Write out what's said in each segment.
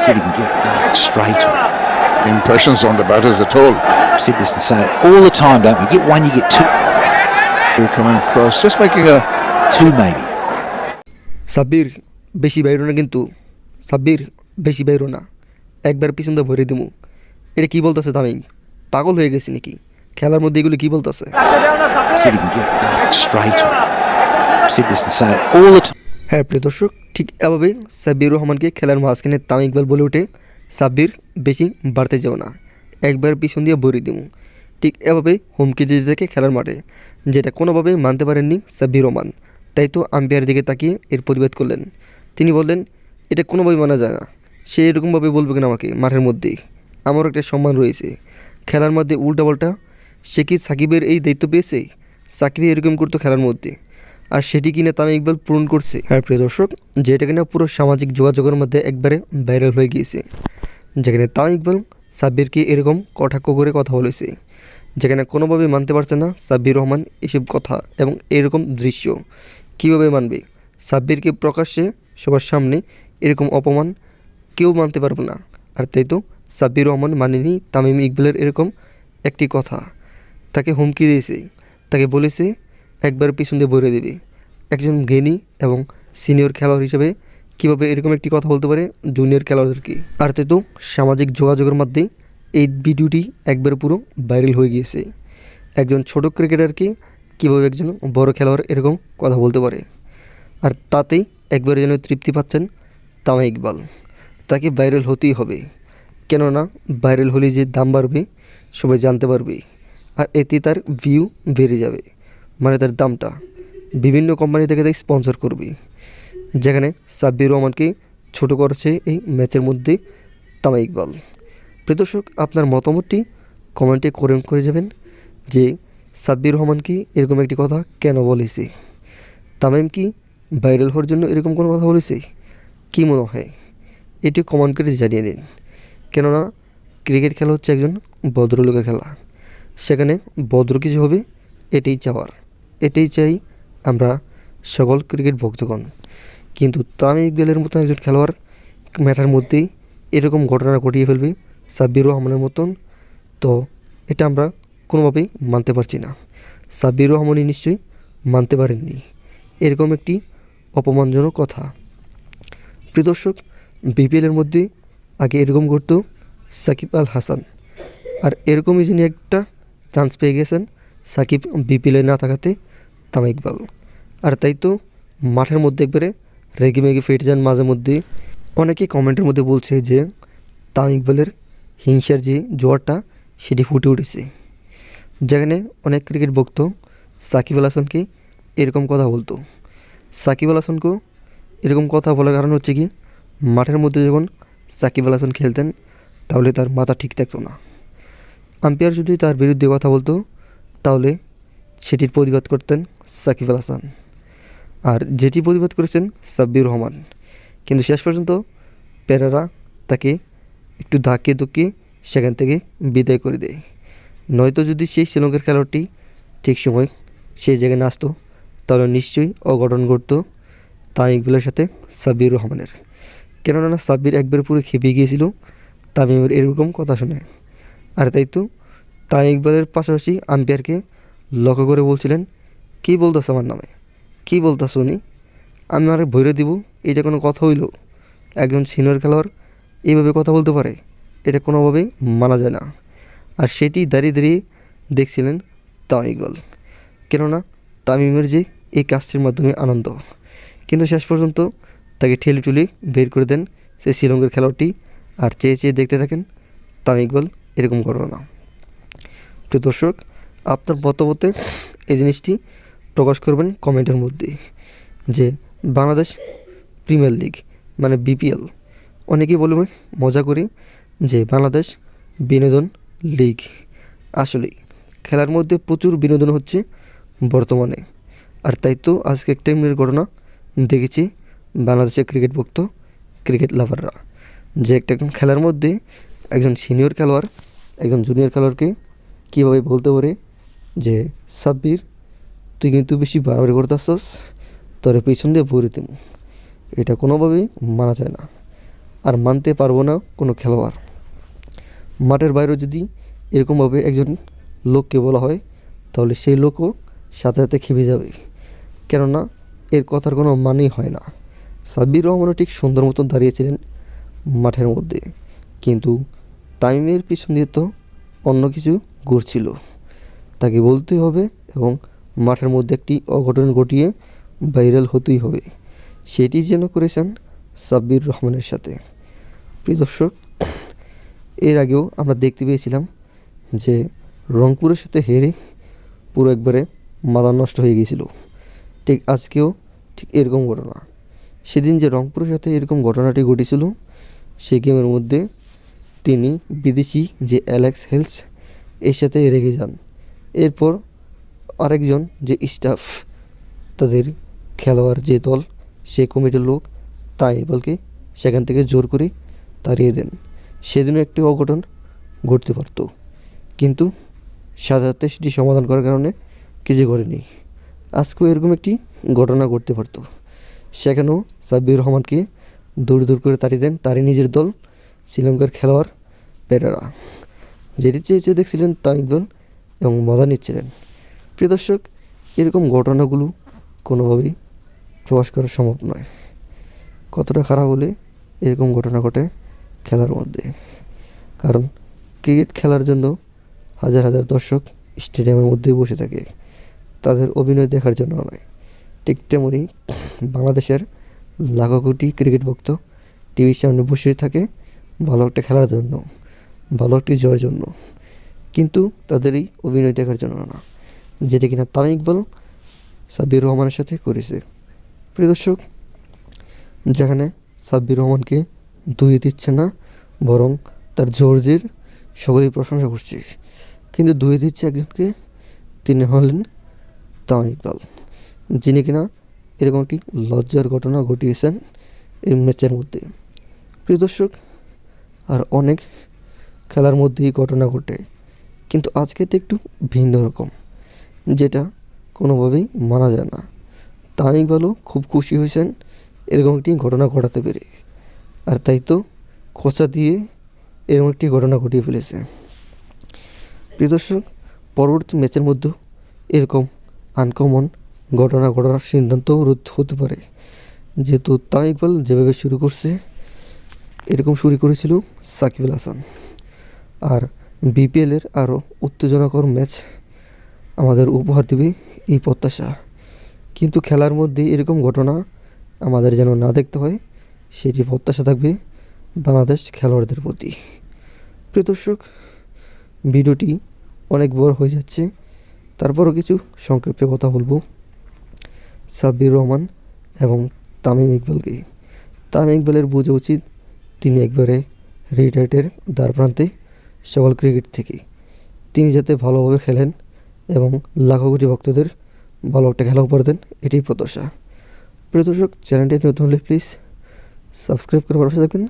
See if he can get it down straight. Impressions on the batters at all. I've said this and say it all the time, don't we? Get one, you get two, They're coming across, just making a two maybe. Sabbir বেশি বাইরো না কিন্তু সাব্বির বেশি বাইরো না একবার পিছন দিয়ে ভরে দিমু এটা কি বলতেছে তামিম পাগল হয়ে গেছি নাকি খেলার মধ্যে এগুলো কি বলতেছে See if he can get it down straight. I've said this and say it all the time. হ্যাঁ প্রিয় দর্শক, ঠিক এভাবে সাব্বির রহমানকে খেলার মাঝখানে তামিম ইকবাল বলে ওঠে, সাব্বির, বেশি বাড়তে যাও না, একবার পিছন দিয়ে ভরে দিমু। ঠিক এভাবেই হুমকি দিতে থাকে খেলার মাঠে, যেটা কোনোভাবেই মানতে পারেননি সাব্বির রহমান। তাই তো আম্পায়ার দিকে তাকিয়ে এর প্রতিবাদ করলেন। তিনি বললেন, এটা কোনোভাবেই মানা যায় না, সে এরকমভাবে বলবে কিনা আমাকে মাঠের মধ্যেই? আমারও একটা সম্মান রয়েছে। খেলার মধ্যে উল্টাপাল্টা, সে কি সাকিবের এই দায়িত্ব পেয়েছে? সাকিব এরকম করতো খেলার মধ্যে। আর সেটি কিনা তামিম ইকবাল পূরণ করছে। হ্যাঁ প্রিয় দর্শক, যেটা কিনা পুরো সামাজিক যোগাযোগের মধ্যে একবারে ভাইরাল হয়ে গিয়েছে। যেখানে তামিম ইকবাল, সাব্বিরকে এরকম কটাক্ষ করে কথা বলেছে। যেখানে কোনোভাবেই মানতে পারছে না সাব্বির রহমান এসব কথা এবং এরকম দৃশ্য। কীভাবে মানবে? সাব্বিরকে প্রকাশ্যে সবার সামনে এরকম অপমান কেউ মানতে পারবে না। আর তাই তো সাব্বির রহমান মানেনি তামিম ইকবালের এরকম একটি কথা। তাকে হুমকি দিয়েছে। তাকে বলেছে, একবার পিছন দিয়ে ভরে দেবে। একজন জ্ঞানী এবং সিনিয়র খেলোয়াড় হিসেবে কীভাবে এরকম একটি কথা বলতে পারে জুনিয়র খেলোয়াড়দেরকে? আর তাই তো সামাজিক যোগাযোগের মধ্যে এই ভিডিওটি একবার পুরো ভাইরাল হয়ে গিয়েছে। একজন ছোট ক্রিকেটারকে কীভাবে একজন বড় খেলোয়াড় এরকম কথা বলতে পারে? আর তাতেই একবারে যেন তৃপ্তি পাচ্ছেন তামা ইকবাল। তাকে ভাইরাল হতেই হবে। কেননা ভাইরাল হলে যে দাম বাড়বে, সবাই জানতে পারবে। আর এতে তার ভিউ বেড়ে যাবে। মানে তার দামটা। বিভিন্ন কোম্পানি থেকে তাই স্পন্সর করবে। যেখানে সাব্বির রহমানকে ছোট করছে এই ম্যাচের মধ্যে তামা ইকবাল। প্রিয় দর্শক, আপনার মতামতটি কমেন্টে করে করে যাবেন যে সাব্বির রহমানকে এরকম একটি কথা কেন বলেছে? তামিম কি ভাইরাল হওয়ার জন্য এরকম কোনো কথা বলেছে? কী মনে হয়? এটি কমেন্ট করে জানিয়ে দিন। কেননা ক্রিকেট খেলা হচ্ছে একজন ভদ্রলোকের খেলা। সেখানে ভদ্র কিছু হবে, এটাই চাওয়ার। এটাই চাই আমরা সকল ক্রিকেট ভক্তগণ। কিন্তু তামিম ইকবালের মতো একজন খেলোয়াড় ম্যাটার মধ্যেই এরকম ঘটনা ঘটিয়ে ফেলবে সাব্বির রহমানের মতন, তো এটা আমরা কোনোভাবেই মানতে পারছি না। সাব্বির রহমানই নিশ্চয়ই মানতে পারেননি। এরকম একটি অপমানজনক কথা। প্রিয় দর্শক, বিপিএলের মধ্যে আগে এরকম করতো সাকিব আল হাসান। আর এরকমই যিনি একটা চান্স পেয়ে গেছেন, সাকিব বিপিএলে না থাকাতে তামা ইকবাল। আর তাই তো মাঠের মধ্যে একবারে রেগে মেগে ফেটে যান মাঝে মধ্যে। অনেকেই কমেন্টের মধ্যে বলছে যে, তাম ইকবালের হিংসার যে জোয়ারটা, সেটি ফুটে উঠেছে। যেখানে অনেক ক্রিকেট ভক্ত সাকিব আল হাসানকে এরকম কথা বলতো। সাকিব আল হাসানকেও এরকম কথা বলার কারণ হচ্ছে কি, মাঠের মধ্যে যখন সাকিব আল হাসান খেলতেন, তাহলে তার মাথা ঠিক থাকতো না। আম্পায়ার যদি তার বিরুদ্ধে কথা বলতো, তাহলে সেটির প্রতিবাদ করতেন সাকিব আল হাসান। আর যেটি প্রতিবাদ করেছেন সাব্বির রহমান। কিন্তু শেষ পর্যন্ত প্যারারা তাকে একটু ধাক্কে ধুকিয়ে সেখান থেকে বিদায় করে দেয়। নয়তো যদি সেই শ্রীলঙ্কার খেলোয়াড়টি ঠিক সময় সেই জায়গায় না আসতো, তাহলে নিশ্চয়ই অঘটন ঘটতো তামিকগুলোর সাথে সাব্বির রহমানের। কেননা না সাব্বির একবার পুরো খেপে গিয়েছিল, তামিমের এরকম কথা শুনে। আর তাই তো তামিম ইকবালের পাশাপাশি আম্পায়ারকে লক্ষ্য করে বলছিলেন, কী বলতেছে আমার নামে? কী বলতেছ উনি? আমি আরে ভৈরে দিব, এটা কোনো কথা হইল। একজন সিনিয়র খেলোয়াড় এইভাবে কথা বলতে পারে, এটা কোনোভাবেই মানা যায় না। আর সেটি দাঁড়িয়ে দাঁড়িয়ে দেখছিলেন তামিম ইকবাল। কেননা তামিমের যে এই কাজটির মাধ্যমে আনন্দ। কিন্তু শেষ পর্যন্ত তাকে ঠেলে টুলে বের করে দেন সে শ্রীলঙ্কার খেলোয়াড়টি আর চেয়ে চেয়ে দেখতে থাকেন তামিম ইকবাল এরকম ঘটনা। প্রিয় দর্শক আপনার মতামতে এই জিনিসটি প্রকাশ করবেন কমেন্টের মধ্যে যে বাংলাদেশ প্রিমিয়ার লিগ মানে বিপিএল। অনেকেই বলবে, মজা করি যে বাংলাদেশ বিনোদন লিগ। আসলেই খেলার মধ্যে প্রচুর বিনোদন হচ্ছে বর্তমানে। আর তাই তো আজকে একটা মিনিট ঘটনা দেখেছি বাংলাদেশের ক্রিকেট ভক্ত, ক্রিকেট লাভাররা। যে একটা খেলার মধ্যে একজন সিনিয়র খেলোয়াড়, একজন জুনিয়র খেলোয়াড়কে কীভাবে বলতে পারে যে, সাব্বির, তুই কিন্তু বেশি বাড়াবাড়ি করতে আসছস তোর পিছন দিয়ে ভরে দিম। এটা কোনোভাবেই মানা যায় না। আর মানতে পারব না কোনো খেলোয়াড়। মাঠের বাইরেও যদি এরকমভাবে একজন লোককে বলা হয়, তাহলে সেই লোকও সাথে সাথে খেপে যাবে। কেননা, এর কথার কোনো মানেই হয় না। সাব্বির রহমানও ঠিক সুন্দর মতন দাঁড়িয়েছিলেন মাঠের মধ্যে। কিন্তু তামিমের পিছন দিয়ে তো অন্য কিছু ঘুরছিল। তাকে বলতেই হবে এবং মাঠের মধ্যে একটি অঘটন ঘটিয়ে ভাইরাল হতেই হবে। সেটি যেন করেছেন সাব্বির রহমানের সাথে। প্রিয় দর্শক, এর আগেও আমরা দেখতে পেয়েছিলাম যে রংপুরের সাথে হেরে পুরো একবারে মাথা নষ্ট হয়ে গিয়েছিল। ঠিক আজকেও ঠিক এরকম ঘটনা। সেদিন যে রংপুরের সাথে এরকম ঘটনাটি ঘটেছিল সেই গেমের মধ্যে তিনি বিদেশি যে অ্যালেক্স হেলস, এর সাথে রেগে যান। এরপর আরেকজন যে স্টাফ তাদের খেলোয়াড় যে দল, সে কমিটির লোক, তাই বলকে সেখান থেকে জোর করে তাড়িয়ে দেন। সেদিনও একটি অঘটন ঘটতে পারত। কিন্তু সাধারণত সেটি সমাধান করার কারণে কিছু করেনি। আজকেও এরকম একটি ঘটনা ঘটতে পারত। সেখানেও সাব্বির রহমানকে দূর দূর করে তাড়িয়ে দেন তারই নিজের দল, শ্রীলঙ্কার খেলোয়াড় পেরেরা। যেটি চেয়ে চেয়ে দেখছিলেন তা ইকবাল এবং মজা নিচ্ছিলেন। প্রিয় দর্শক, এরকম ঘটনাগুলো কোনোভাবেই প্রকাশ করা সম্ভব নয়। কতটা খারাপ হলে এরকম ঘটনা ঘটে খেলার মধ্যে। কারণ ক্রিকেট খেলার জন্য হাজার হাজার দর্শক স্টেডিয়ামের মধ্যেই বসে থাকে। তাদের অভিনয় দেখার জন্য নয়। ঠিক তেমনই বাংলাদেশের লাখো কোটি ক্রিকেট ভক্ত টিভির সামনে বসে থাকে ভালো একটা খেলার জন্য, ভালো একটি জয়ের জন্য। কিন্তু তাদের এই অভিনয় দেখার জন্য না। যেটা কিনা তামিম ইকবাল সাব্বির রহমানের সাথে করেছে। প্রিয় দর্শক, যেখানে সাব্বির রহমানকে ধুয়ে দিচ্ছে না, বরং তার জর্জের সকলেই প্রশংসা করছে। কিন্তু ধুয়ে দিচ্ছে একজনকে, তিনি হলেন তামিম ইকবাল, যিনি কিনা এরকম একটি লজ্জার ঘটনা ঘটিয়েছেন এই ম্যাচের মধ্যে। প্রিয় দর্শক, আর অনেক খেলার মধ্যেই ঘটনা ঘটে। কিন্তু আজকে তো একটু ভিন্ন রকম, যেটা কোনোভাবেই মানা যায় না। তামিম ইকবালও খুব খুশি হয়েছেন এরকম একটি ঘটনা ঘটাতে পেরে। আর তাই তো খোঁচা দিয়ে এরকম একটি ঘটনা ঘটিয়ে ফেলেছে। প্রিয় দর্শক, পরবর্তী ম্যাচের মধ্যেও এরকম আনকমন ঘটনা ঘটার সিদ্ধান্তও রোধ হতে পারে। যেহেতু তামিম ইকবাল যেভাবে শুরু করছে, এরকম শুরু করেছিল সাকিব আল হাসান। আর বিপিএলের আরও উত্তেজনাকর ম্যাচ আমাদের উপহার দেবে এই প্রত্যাশা। কিন্তু খেলার মধ্যে এরকম ঘটনা আমাদের যেন না দেখতে হয়, সেটি প্রত্যাশা থাকবে বাংলাদেশ খেলোয়াড়দের প্রতি। প্রিয় দর্শক, ভিডিওটি অনেক বড় হয়ে যাচ্ছে, তারপরও কিছু সংক্ষেপে কথা বলব। সাব্বির রহমান এবং তামিম ইকবালকে। তামিম ইকবালের বোঝা উচিত, তিনি একবারে রিটায়ার্ডের দ্বার প্রান্তে সকল ক্রিকেট থেকে তিনি যাতে ভালোভাবে খেলেন এবং লাখো কোটি ভক্তদের ভালো একটা খেলা উপহার দেন এটি প্রত্যাশা। প্রিয় দর্শক, চ্যানেলটি নতুন হলে প্লিজ সাবস্ক্রাইব করে পাশে থাকবেন।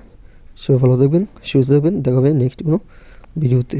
সবাই ভালো থাকবেন, সুস্থ থাকবেন। দেখাবেন নেক্সট কোনো ভিডিওতে।